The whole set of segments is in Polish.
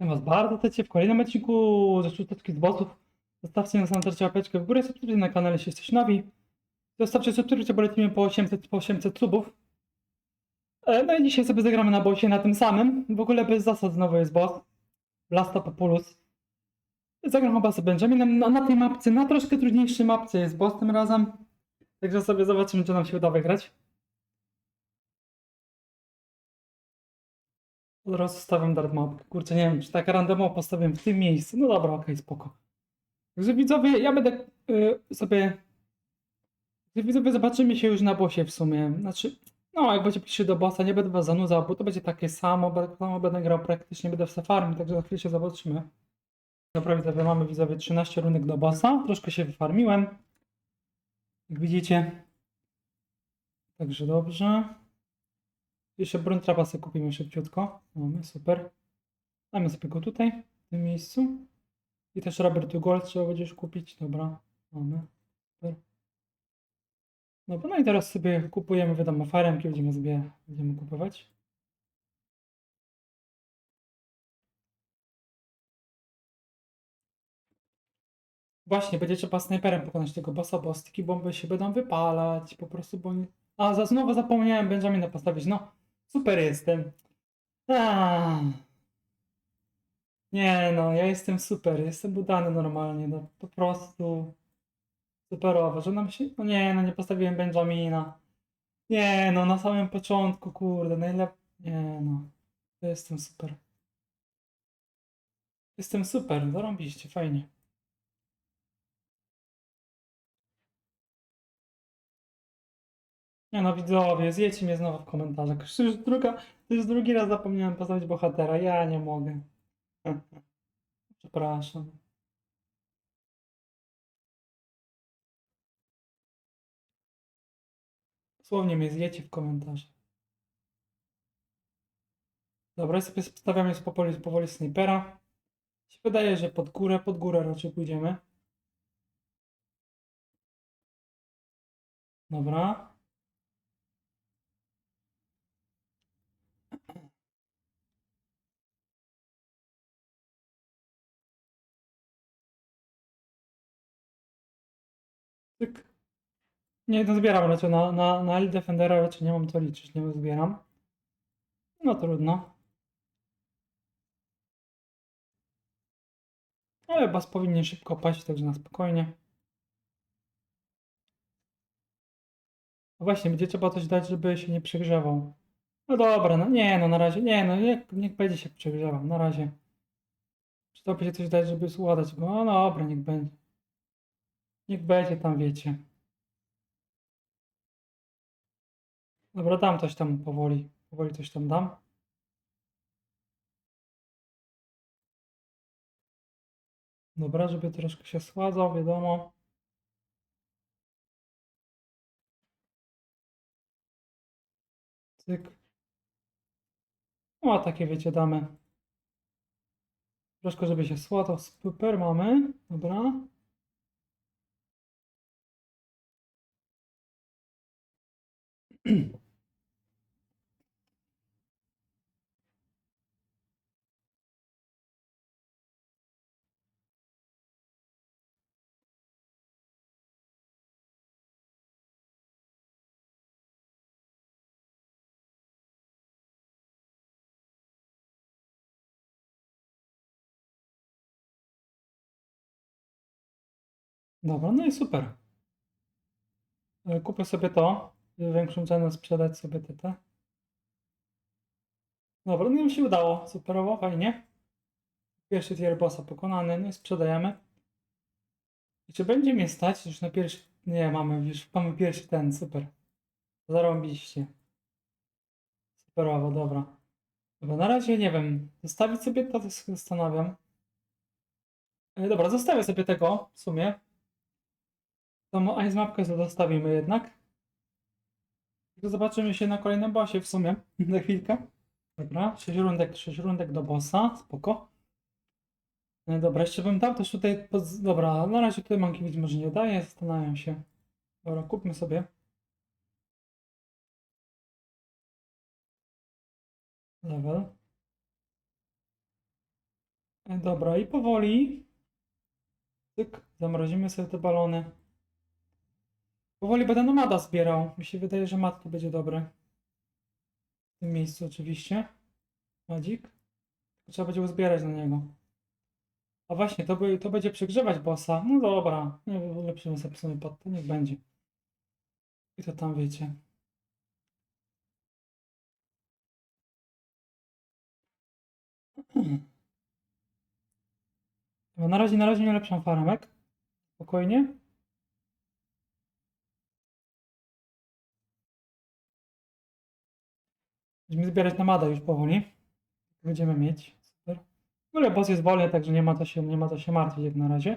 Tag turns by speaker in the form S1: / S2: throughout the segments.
S1: Witam was bardzo serdecznie w kolejnym odcinku ze szósteczki z bossów. Zostawcie na samym łapeczkę w górę, subskrybujcie na kanale, jeśli jesteście nowi. Zostawcie subskrypcję, bo lecimy po 800, po 800 subów. E, No i dzisiaj sobie zagramy na bossie na tym samym. W ogóle bez zasad znowu jest boss. Blasta Populus. Zagram chyba z Benjaminem. No, na tej mapce, na troszkę trudniejszej mapce jest boss tym razem. Także sobie zobaczymy, czy nam się uda wygrać. Od razu stawiam dart. Kurczę, nie wiem, czy tak randomowo postawię w tym miejscu. No dobra, okej, spoko. Także widzowie, ja będę y, sobie... Widzowie, zobaczymy się już na bosie w sumie. Znaczy, no jak będzie przyjść do bossa, nie będę was zanudzał, bo to będzie takie samo, samo będę grał praktycznie, będę w safarmie, także za chwilę się zobaczymy. Dobra, widzowie, mamy widzowie 13 runek do bossa. Troszkę się wyfarmiłem. Jak widzicie. Także dobrze. Jeszcze broń trapa sobie kupimy szybciutko. Mamy, super. Damy sobie go tutaj, w tym miejscu. I też Robert Gold trzeba będziesz kupić. Dobra, mamy. Super. Dobra, no i teraz sobie kupujemy, wiadomo, faremki będziemy sobie będziemy kupować. Właśnie, będzie trzeba snajperem pokonać tego bossa, bo styki bomby się będą wypalać, po prostu, bo... A, za, znowu zapomniałem Benjamina postawić, no. Super jestem. A. Nie no, ja jestem super, jestem udany normalnie, no po prostu superowo, że nam się, no nie no, nie postawiłem Benjamina. Nie no, na samym początku, kurde, najlepiej, nie no, jestem super. Jestem super, zarąbiście, fajnie. Nie no, widzowie, zjecie mnie znowu w komentarzach. Już, druga, to już drugi raz zapomniałem postawić bohatera. Ja nie mogę. Przepraszam. Dosłownie mnie zjecie w komentarzach. Dobra, sobie stawiamy powoli, powoli snajpera. Się wydaje, że pod górę, pod górę raczej pójdziemy. Dobra. Tyk. Nie, no zbieram raczej na, na, na Elite Defendera raczej nie mam co liczyć, nie zbieram. No trudno. Ale bas powinien szybko paść, także na spokojnie. No właśnie, będzie trzeba coś dać, żeby się nie przegrzewał. No dobra, no nie, no na razie, nie, no niech, niech będzie się przegrzewał, na razie. Trzeba by się coś dać, żeby zładać go. No dobra, niech będzie. Niech będzie tam, wiecie. Dobra, dam coś tam powoli. Powoli coś tam dam. Dobra, żeby troszkę się sładzał, wiadomo. Cyk. No, a takie wiecie, damy. Troszkę, żeby się sładzał. Super, mamy. Dobra. Dobra, no i super. E, Kupię sobie to. za Większą cenę sprzedać sobie te te. Dobra, no i mi się udało. Superowo, fajnie. Pierwszy tier bossa pokonany, no i sprzedajemy. I czy będzie mnie stać już na pierwszy... Nie, mamy już mamy pierwszy ten, super. Zarąbiście. Superowo, dobra. Dobra, na razie nie wiem. Zostawić sobie to, to zastanawiam. E, Dobra, zostawię sobie tego w sumie. Tą ice mapkę zostawimy jednak. Zobaczymy się na kolejnym bossie w sumie. Za chwilkę. Dobra, 6 rundek, 6 rundek do bossa, spoko. No dobra, jeszcze bym dał też tutaj, dobra, na razie tutaj Mankiewicz może nie daje, zastanawiam się. Dobra, kupmy sobie. Level. E, Dobra, i powoli. Tyk, zamrozimy sobie te balony. Powoli będę nomada zbierał. Mi się wydaje, że matki będzie dobre. W tym miejscu oczywiście. Madzik. Trzeba będzie uzbierać na niego. A właśnie, to, by, to będzie przegrzewać bossa. No dobra, nie ulepszymy sobie w sumie pod to, niech będzie. I to tam wiecie. Na razie, na razie nie ulepszam faramek. Spokojnie. Będziemy zbierać namada już powoli. Będziemy mieć. Super. W ogóle boss jest wolny, także nie ma co się, nie ma co się martwić jak na razie.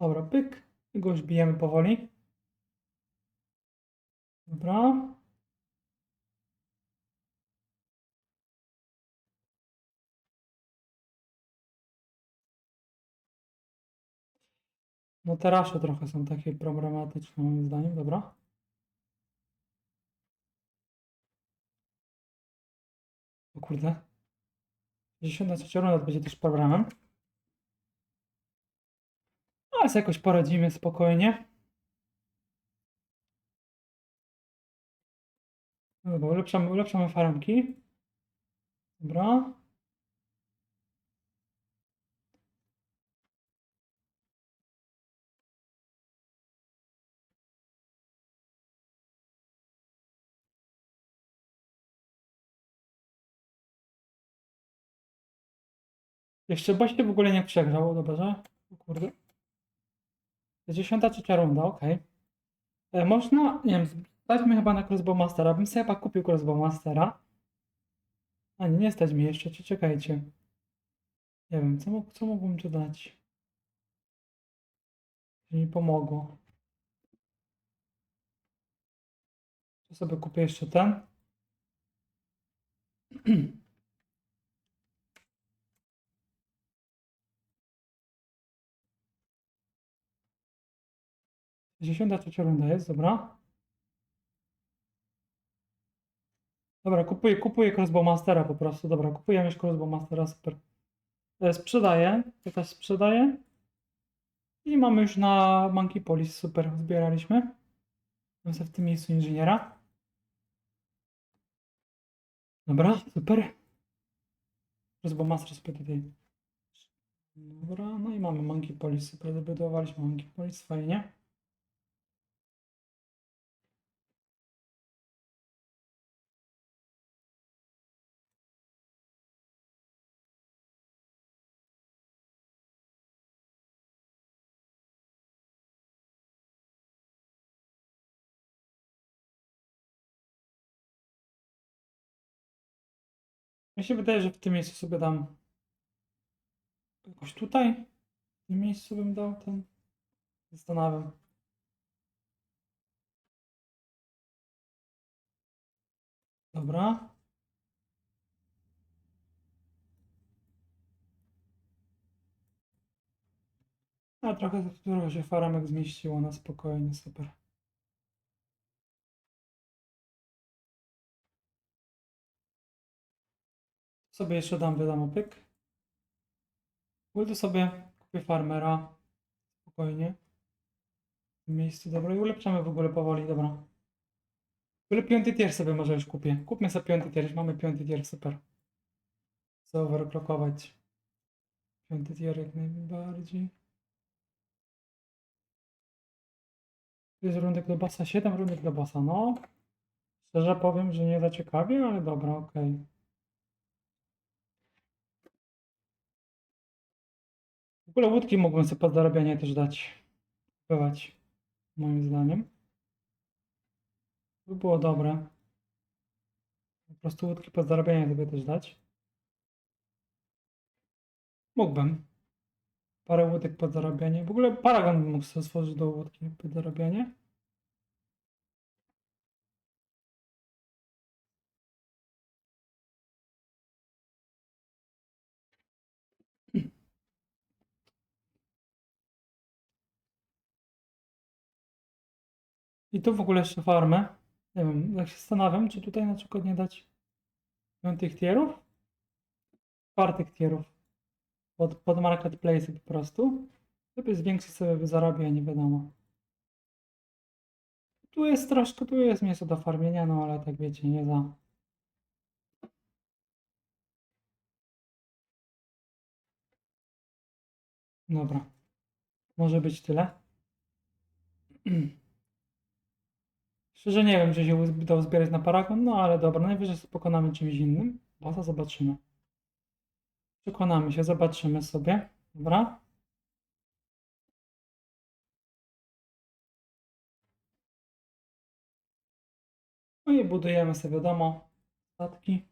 S1: Dobra, pyk. I go już bijemy powoli. Dobra. No te rasze trochę są takie problematyczne moim zdaniem, dobra. Kurde. 63 runda będzie też problemem. Ale sobie jakoś poradzimy spokojnie. Dobra, ulepszamy, ulepszamy farmki. Dobra. Jeszcze boś się w ogóle nie przegrzał, dobrze? Kurde. Jest Dziesiąta trzecia runda, okej. E, Można, nie wiem, stać chyba na Crossbow Mastera. Bym sobie chyba kupił Crossbow Mastera. A nie, nie stać mi jeszcze, czy czekajcie. Nie wiem, co, co mógłbym tu dać? Mi pomogło. To sobie kupię jeszcze ten. Dziesiąta trzecia runda jest, dobra. Dobra, kupuję, kupuję Crossbow Mastera po prostu. Dobra, kupuję już Crossbow Mastera, super. E, Sprzedaję, to sprzedaję. I mamy już na Monkey Police, super, zbieraliśmy. Mam sobie w tym miejscu inżyniera. Dobra, super. Crossbow Master sobie tutaj. Dobra, no i mamy Monkey Police, super, wybudowaliśmy Monkey Police, fajnie. Mi się wydaje, że w tym miejscu sobie dam jakoś tutaj. W tym miejscu bym dał ten. Zastanawiam. Dobra. A trochę, trochę się faramek zmieściło na spokojnie, super. Sobie jeszcze dam, wiadomo, pyk. Pójdę sobie, kupię farmera. Spokojnie. W miejscu, dobra. I ulepszamy w ogóle powoli, dobra. W piąty tier sobie może już kupię. Kupmy sobie piąty tier, mamy piąty tier, super. Co overclockować. Piąty tier jak najbardziej. To jest rundek do bossa, 7 rundek do bossa, no. Szczerze powiem, że nie zaciekawie, ale dobra, okej. W ogóle łódki mógłbym sobie pod zarabianie też dać. Bywać, moim zdaniem. By było dobre. Po prostu łódki pod zarabianie sobie też dać. Mógłbym. Parę łódek pod zarabianie. W ogóle paragon mógł sobie stworzyć do łódki pod I tu w ogóle jeszcze farmę. Nie wiem, jak się zastanawiam, czy tutaj na przykład nie dać piątych tierów? Czwartych tierów. pod, pod marketplace po prostu, żeby zwiększyć sobie zarobienie, nie wiadomo. Tu jest troszkę, tu jest miejsce do farmienia, no ale tak wiecie, nie za... Dobra. Może być tyle. Szczerze nie wiem, czy się udało zbierać na paragon, no ale dobra, najwyżej sobie pokonamy czymś innym. Bossa zobaczymy. Przekonamy się, zobaczymy sobie. Dobra. No i budujemy sobie, wiadomo, statki.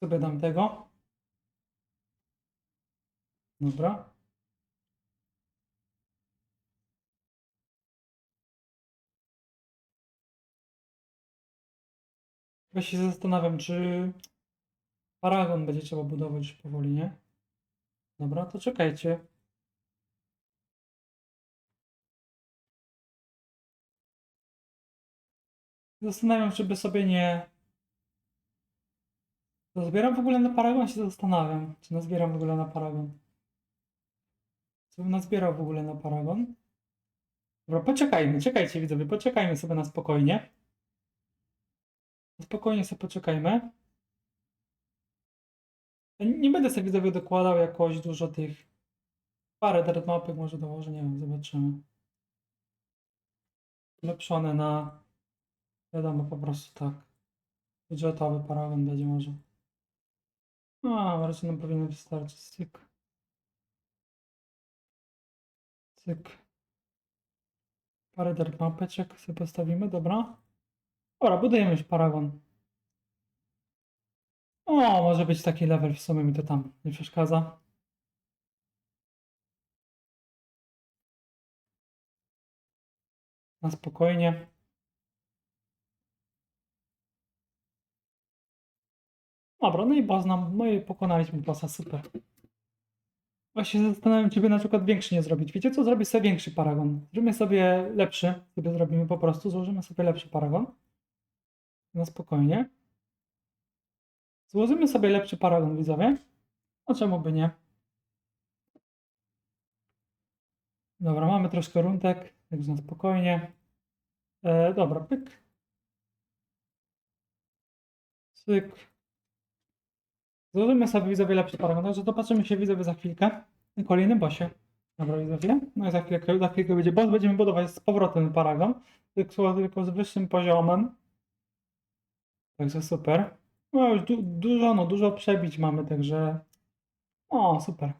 S1: Sobie dam tego. Dobra. Ja się zastanawiam, czy paragon będzie trzeba budować już powoli, nie? Dobra, to czekajcie. Zastanawiam się, by sobie nie... Zbieram w ogóle na paragon? Się zastanawiam, czy nazbieram w ogóle na paragon. Co bym nazbierał w ogóle na paragon? Dobra, poczekajmy, czekajcie widzowie, poczekajmy sobie na spokojnie. Spokojnie sobie poczekajmy. Nie będę sobie widzowie dokładał jakoś dużo tych parę dirt mapek może dołożę, nie wiem, zobaczymy. Ulepszone na wiadomo, po prostu tak. Budżetowy paragon będzie może. A, raczej nam powinno wystarczyć. Cyk. Cyk. Parę dirt mapeczek sobie postawimy, dobra. Dobra, budujemy już paragon. O, może być taki level, w sumie mi to tam nie przeszkadza. Na spokojnie. Dobra, no i boss nam, no i pokonaliśmy bossa, super. Właśnie zastanawiam się, by na przykład większy nie zrobić. Wiecie co? Zrobić sobie większy paragon. Zrobimy sobie lepszy, sobie zrobimy po prostu, złożymy sobie lepszy paragon. Na spokojnie. Złożymy sobie lepszy paragon, widzowie. A czemu by nie? Dobra, mamy troszkę runtek, także na spokojnie. E, dobra, pyk. Cyk. Złożymy sobie widzowie lepszy paragon, także zobaczymy się widzowie za chwilkę na kolejnym bossie. Dobra widzowie, no i za chwilkę, za chwilkę będzie boss, będziemy budować z powrotem paragon, tylko, tylko z wyższym poziomem. Także super. No już du dużo, no dużo przebić mamy, także... O, super.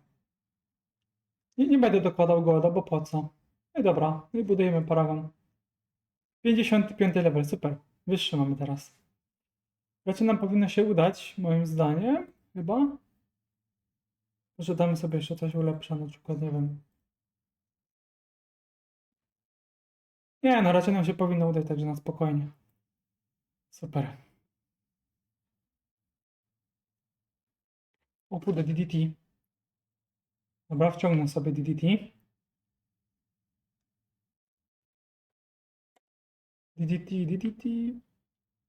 S1: Nie, nie będę dokładał goda, bo po co? No i dobra, no i budujemy paragon. 55 level, super. Wyższy mamy teraz. Raczej nam powinno się udać, moim zdaniem, chyba. Może damy sobie jeszcze coś ulepsze, na przykład, nie wiem. Nie, no raczej nam się powinno udać, także na spokojnie. Super. O kurde, DDT. Dobra, wciągnę sobie DDT. DDT, DDT.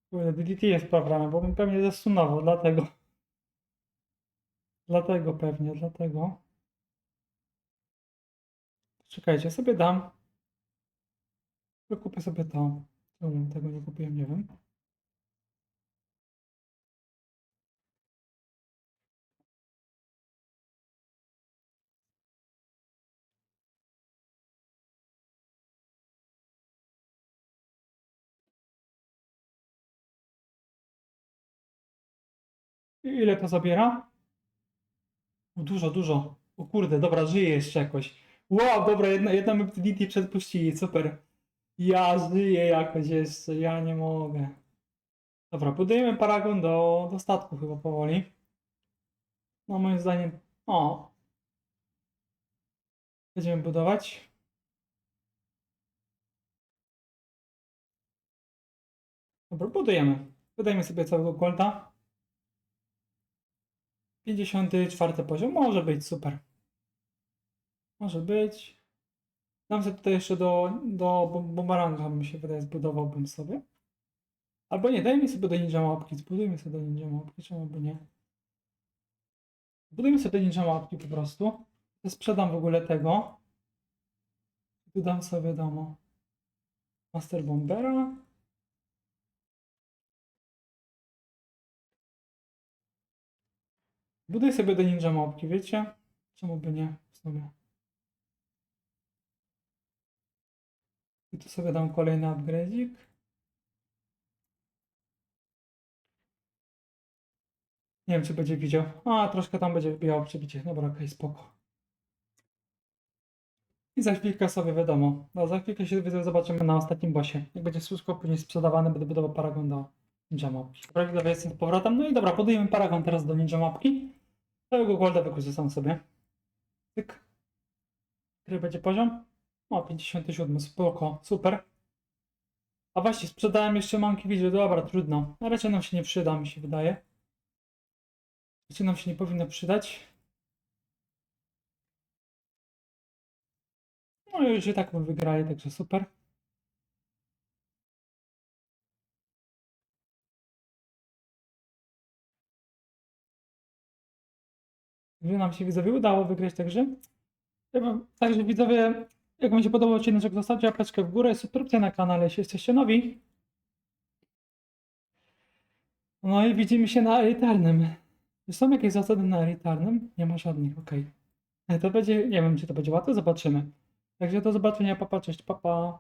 S1: Kurde, DDT jest problem, bo bym pewnie zasunował, dlatego. Dlatego pewnie, dlatego. Czekajcie, sobie dam. Kupię sobie to. Czemu tego nie kupiłem, nie wiem. I Ile to zabiera? Dużo, dużo. O kurde, dobra, żyję jeszcze jakoś. Wow, dobra, jedna, jedna DT przedpuścili, super. Ja żyję jakoś jeszcze, ja nie mogę. Dobra, budujemy paragon do, do statku chyba powoli. No moim zdaniem, o. Będziemy budować. Dobra, budujemy. Wydajmy sobie całego golda. 54 poziom, może być super. Może być. Dam sobie tutaj jeszcze do, do bum- bumeranga, mi się wydaje, zbudowałbym sobie. Albo nie, dajmy sobie do ninja małpki, zbudujmy sobie do ninja małpki, czemu by nie? Zbudujmy sobie do ninja małpki po prostu. Sprzedam w ogóle tego. Tu dam sobie domo. Master Bombera. Buduj sobie do ninja małpki, wiecie? Czemu by nie w sumie? I tu sobie dam kolejny upgrade'ik. Nie wiem, czy będzie widział. A, troszkę tam będzie wbijało przebicie. Dobra, okej, spoko. I za chwilkę sobie wiadomo. No, za chwilkę się zobaczymy na ostatnim bossie. Jak będzie wszystko później sprzedawane, będę budował paragon do ninja mapki. Dobra, widzowie, jestem z powrotem. No i dobra, budujemy paragon teraz do ninja mapki. Całego golda wykorzystam sobie. Tyk. Który będzie poziom? O, 57, spoko, super. A właśnie, sprzedałem jeszcze manki widzę, dobra, trudno. Na razie nam się nie przyda, mi się wydaje. Raczej nam się nie powinno przydać. No i już i tak wygraje, także super. Że nam się widzowie udało wygrać także. Także widzowie, jak wam się podobał odcinek, zostawcie łapeczkę w górę, subskrypcję na kanale, jeśli jesteście nowi. No i widzimy się na elitarnym. Czy są jakieś zasady na elitarnym? Nie ma żadnych, okej. To będzie, nie wiem czy to będzie łatwe, zobaczymy. Także do zobaczenia, papa, cześć, papa.